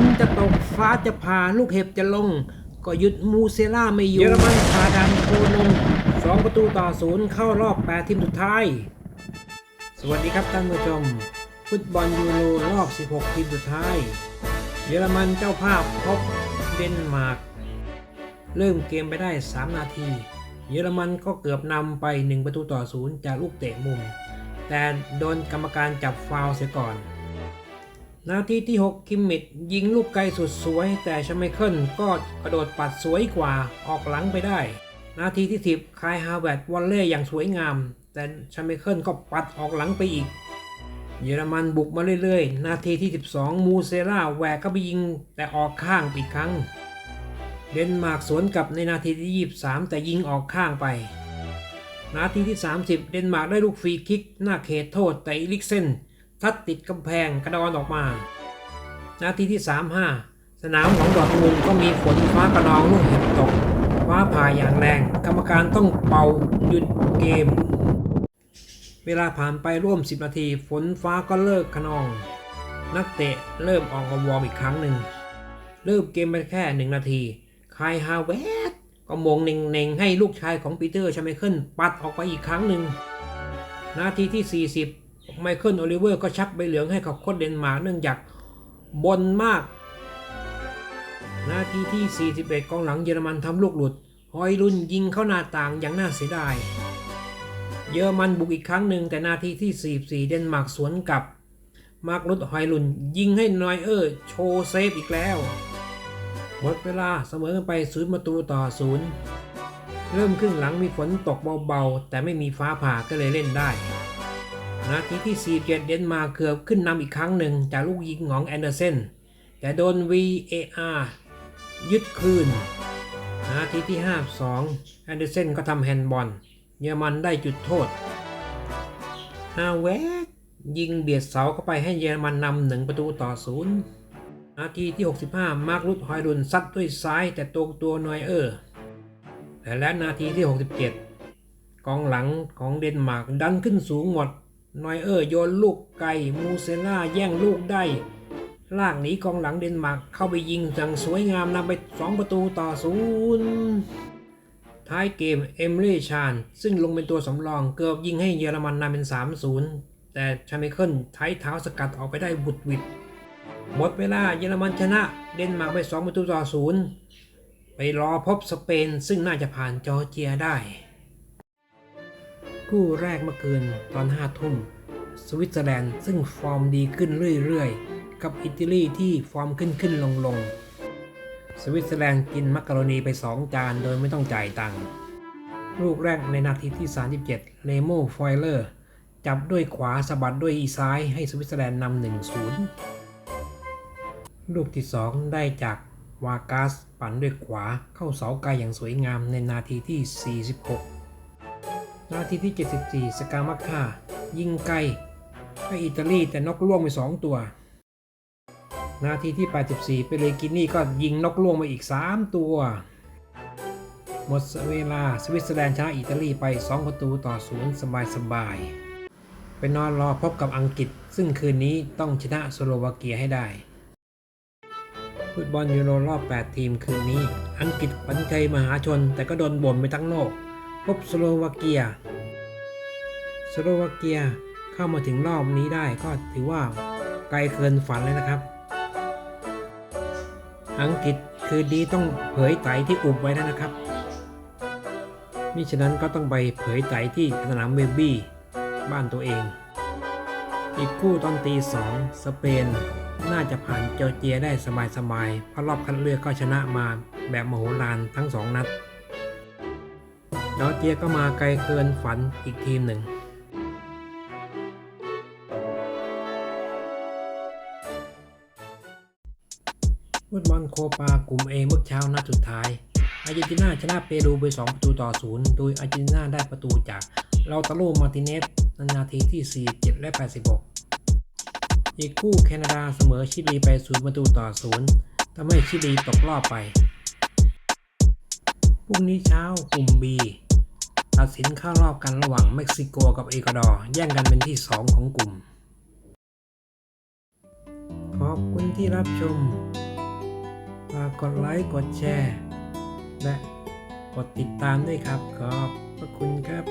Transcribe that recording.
นจะตกฟ้าจะผ่าลูกเห็บจะลง ก็หยุดมูเซล่าไม่อยู่ เยอรมันพาดันโคนมสองประตูต่อศูนย์เข้ารอบ8ทีมสุดท้าย สวัสดีครับท่านผู้ชม ฟุตบอลยูโรรอบ 16 ทีมสุดท้าย เยอรมันเจ้าภาพพบเดนมาร์กเริ่มเกมไปได้ 3 นาที เยอรมันก็เกือบนำไป 1 ประตูต่อศูนย์จากลูกเตะมุม แต่โดนกรรมการจับฟาวเสียก่อน นาทีที่ 6 คิมมิดยิงลูกไกลสุดสวย แต่ชไมเคิลก็กระโดดปัดสวยกว่าออกหลังไปได้ นาทีที่ 10 คายฮาแวร์ดวอลเล่อย่างสวยงาม แต่ชไมเคิลก็ปัดออกหลังไปอีก เยอรมันบุกมาเรื่อยๆ นาทีที่ 12 มูเซล่าแหวกก็ไปยิงแต่ออกข้างอีกครั้ง เดนมาร์กสวนกลับในนาทีที่ 23 แต่ยิงออกข้างไป นาทีที่ 30 เดนมาร์กได้ลูกฟรีคิกหน้าเขตโทษแต่อีลิกเซน ทัดติดกำแพงกระดอนออกมา นาทีที่ 35 สนามของดอทมุนก็มีฝนฟ้ากระนองลูกเห็บตกฟ้าผ่าอย่างแรง กรรมการต้องเป่าหยุดเกม เวลาผ่านไปร่วม 10 นาที ฝนฟ้าก็เลิกขนอง นักเตะเริ่มออกมาวอร์มอีกครั้งหนึ่ง เริ่มเกมไปแค่ 1 นาทีคายฮาเวตก็มงเน่งๆให้ลูกชายของปีเตอร์ชาไมเคิลปัดออกไปอีกครั้งหนึ่ง นาทีที่ 40 ไมเคิลโอลิเวอร์ก็ชักใบเหลืองให้กับโค้ชเดนมาร์กเนื่องจากบนมาก นาทีที่ 41 กองหลังเยอรมันทำลูกหลุด ฮอยลุนยิงเข้าหน้าต่างอย่างน่าเสียดาย เยอรมันบุกอีกครั้งหนึ่งแต่นาทีที่ 44 เดนมาร์กสวนกลับ มาร์กลุดฮอยลุนยิงให้นอยเออร์โชว์เซฟอีกแล้ว หมดเวลาเสมอกันไปศูนย์ประตูต่อศูนย์เริ่มครึ่งหลังมีฝนตกเบาๆ แต่ไม่มีฟ้าผ่าก็เลยเล่นได้ นาทีที่ 47 เดนมาร์กเกือบขึ้นนำอีกครั้งหนึ่งจากลูกยิงของแอนเดอร์เซนแต่โดน VAR ยึดคืน นาทีที่ 52 แอนเดอร์เซนก็ทำแฮนด์บอล เยอรมันได้จุดโทษฮาเวกยิงเบียดเสาเข้าไปให้เยอรมันนำหนึ่งประตูต่อศูนย์นาทีที่ 65 มาร์กลุดฮอยรุนซัดด้วยซ้ายแต่ตรงตัวนอยเออร์แต่และนาทีที่ 67 กองหลังของเดนมาร์กดันขึ้นสูงหมด นอยเออร์โยนลูกไกลมูเซล่าแย่งลูกได้ ลากหนีกองหลังเดนมาร์กเข้าไปยิงอย่างสวยงามนำไป 2 ประตูต่อศูนย์ท้ายเกมเอมลี่ชาน ซึ่งลงเป็นตัวสำรองเกือบยิงให้เยอรมันนำเป็น 3-0 แต่ชาเมเคิลใช้เท้าสกัดออกไปได้บุดหวิดหมดเวลาเยอรมันชนะเดนมาร์กไป 2 ประตูต่อศูนย์ไปรอพบสเปนซึ่งน่าจะผ่านจอร์เจียได้ คู่แรกเมื่อคืนตอน5ทุ่ม สวิตเซอร์แลนด์ซึ่งฟอร์มดีขึ้นเรื่อยๆ กับอิตาลีที่ฟอร์มขึ้นขึ้นลงลงสวิตเซอร์แลนด์กินมักกะโรนีไป2จานโดยไม่ต้องจ่ายตังค์ลูกแรกในนาทีที่ 37 เลโมฟอยเลอร์ จับด้วยขวาสะบัดด้วยอีซ้ายให้สวิตเซอร์แลนด์นำ1-0ลูกที่ 2 ได้จากวากาสปั่นด้วยขวาเข้าเสาไกลอย่างสวยงามในนาทีที่ 46 นาทีที่ 74 สกามักคายิงไกลให้อิตาลีแต่นกล่วงไป 2 ตัว นาทีที่ 84 เปเรกินี่ก็ยิงนกล่วงไปอีก 3 ตัว หมดเวลาสวิตเซอร์แลนด์ชนะอิตาลีไป 2 ประตูต่อศูนย์สบายๆไปนอนรอพบกับอังกฤษ ซึ่งคืนนี้ต้องชนะสโลวาเกียให้ได้ ฟุตบอลยูโรรอบ 8 ทีมคืนนี้ อังกฤษปันใจมหาชนแต่ก็โดนบ่นไปทั้งโลก พบสโลวาเกีย สโลวาเกียเข้ามาถึงรอบนี้ได้ก็ถือว่าไกลเกินฝันเลยนะครับ อังกฤษคืนนี้ต้องเผยไตที่อุบไว้แล้วนะครับ มิฉะนั้นก็ต้องไปเผยไตที่สนามเวบบี้บ้านตัวเอง อีกคู่ตอนตีสองสเปน น่าจะผ่านเจอร์เจียได้สบายๆเพราะรอบคัดเลือกก็ชนะมาแบบมโหฬารทั้งสองนัด จอร์เจียก็มาไกลเกินฝันอีกทีมหนึ่งฟุตบอลโคปากลุ่ม A เมื่อเช้านัดสุดท้าย อาร์เจนตินาชนะเปรูไป 2 ประตูต่อ 0 โดยอาร์เจนตินาได้ประตูจากลาตาโรมาร์ติเนสในนาทีที่ 47 และ 86 อีกคู่แคนาดาเสมอชิลีไป 0 ประตูต่อ 0ทำให้ชิลีตกรอบไป พรุ่งนี้เช้ากลุ่ม B สินเข้ารอบกันระหว่างเม็กซิโกกับเอกวาดอร์แย่งกันเป็นที่ 2 ของกลุ่ม ขอบคุณที่รับชมฝากกดไลค์ กดแชร์ และกดติดตามด้วยครับ ขอบพระคุณครับ